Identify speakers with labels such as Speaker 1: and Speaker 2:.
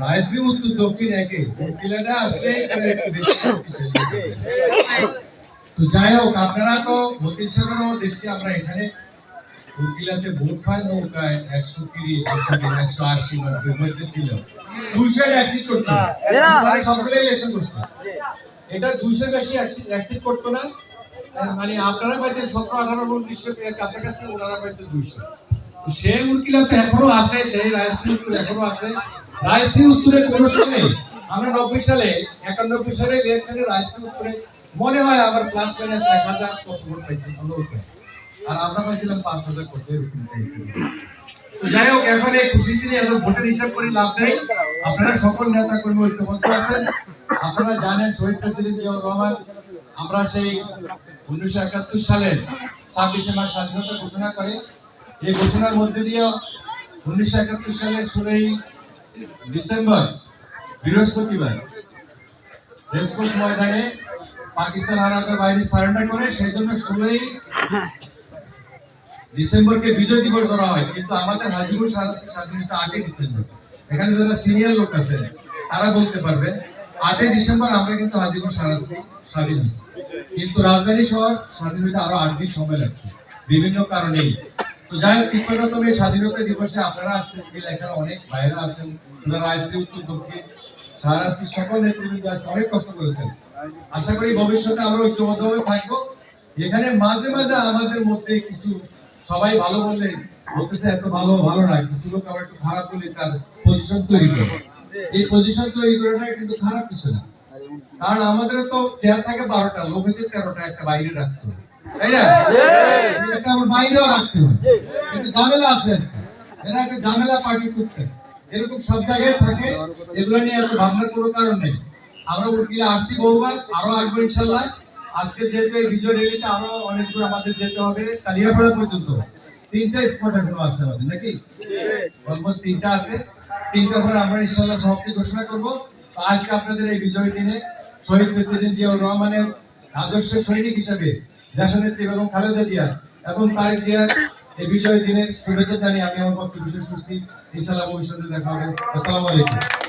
Speaker 1: রায়শ্রী উত্তর দক্ষিণ একে উকিলাটা আসলে। তো যাই হোক আপনারা তো সাহেবেরও দেখছি আমরা এখানে উকিলাতে ভোট পায় নৌকায় একশো তিরিশ একশো একশো আশি মধ্যে ছিল দুইশো অ্যাক্সিড করতো সকলে ইলেকশন করছে এটা দুইশো বেশি অ্যাক্সিড করতো না মানে আপনারা পাইতে সতেরো আঠারো এর কাছাকাছি ওনারা পাইতে দুইশো এখনও আছে, সেই উত্তর এখনও আছে। উত্তরে কোন সময় আমরা নব্বই সালে, একানব্বই সালে উত্তরে। মনে হয় আমার এক হাজার কত ভোট পাইছি আর আমরা পাইছিলাম পাঁচ হাজার কত যাই হোক, এখন এই এত ভোটের হিসাব করে লাভ নেই। আপনারা সকল নেতা কর্মী ঐক্যবদ্ধ আছেন। আপনারা জানেন শহীদ প্রেসিডেন্ট জিয়াউর রহমান। আমরা সেই উনিশশো একাত্তর সালের ছাব্বিশে মার্চ স্বাধীনতা ঘোষণা করে এই ঘোষণার মধ্যে দিয়ে উনিশশো একাত্তর সালের ষোলোই ডিসেম্বর, বৃহস্পতিবার রেসকোর্স ময়দানে পাকিস্তান হানাদার বাহিনী সারেন্ডার করে সেই জন্য ষোলোই ডিসেম্বরকে বিজয় দিবস ধরা হয়। কিন্তু আমাদের হাজিপুর সারাস্তি স্বাধীন হচ্ছে আটই ডিসেম্বর। এখানে যারা সিনিয়র লোক আছেন, তারা বলতে পারবে আটই ডিসেম্বর আমরা কিন্তু হাজিপুর সারাস্তি স্বাধীন হয়েছি। কিন্তু রাজধানী শহর স্বাধীন হতে আরও আট দিন সময় লাগছে। বিভিন্ন কারণেই তো যাই হোক তিপ্পান্নতম এই স্বাধীনতা দিবসে আপনারা আজকে এখানে অনেক ভাইরা আছেন। উত্তর দক্ষিণ সকল নেতৃবৃন্দ আজকে অনেক কষ্ট করেছেন। আশা করি ভবিষ্যতে আমরা ঐক্যবদ্ধভাবে থাকব। এখানে মাঝে মাঝে আমাদের মধ্যে কিছু, সবাই ভালো বললে বলতেছে, এত ভালো ভালো না। কিছু লোক আবার একটু খারাপ বলে তার পজিশন তৈরি করে। এই পজিশন তৈরি করাটা কিন্তু খারাপ কিছু না। কারণ আমাদের তো চেয়ার থাকে বারোটা, লোক তেরোটা, একটা বাইরে রাখতে হবে। তাই না? একটা আমার বাইরেও রাখতে হবে কিন্তু ঝামেলা আছে এরা একটা ঝামেলা পার্টি করতে। এরকম সব জায়গায় থাকে। এগুলো নিয়ে এত ভাবনার কোনো কারণ নেই। আমরা উকিলে আসছি বহুবার আরও আসব ইনশাল্লাহ। আজকে যেহেতু এই বিজয় রেলিতে আরও অনেক দূর আমাদের যেতে হবে কালিয়াপাড়া পর্যন্ত। তিনটা স্পট এখনও আছে আমাদের নাকি? অলমোস্ট তিনটা আছে। তিনটা পরে আমরা ইনশাল্লাহ সমাপ্তি ঘোষণা করব। আজকে আপনাদের এই বিজয় দিনে শহীদ প্রেসিডেন্ট জিয়াউর রহমানের আদর্শ সৈনিক হিসাবে দেশনেত্রী বেগম খালেদা জিয়া এবং তারেক জিয়ার এই বিজয় দিনের শুভেচ্ছা জানিয়ে আমি আমার পক্ষে বিশেষ করছি। ইনশাল্লাহ ভবিষ্যতে দেখা হবে। আসসালামু আলাইকুম।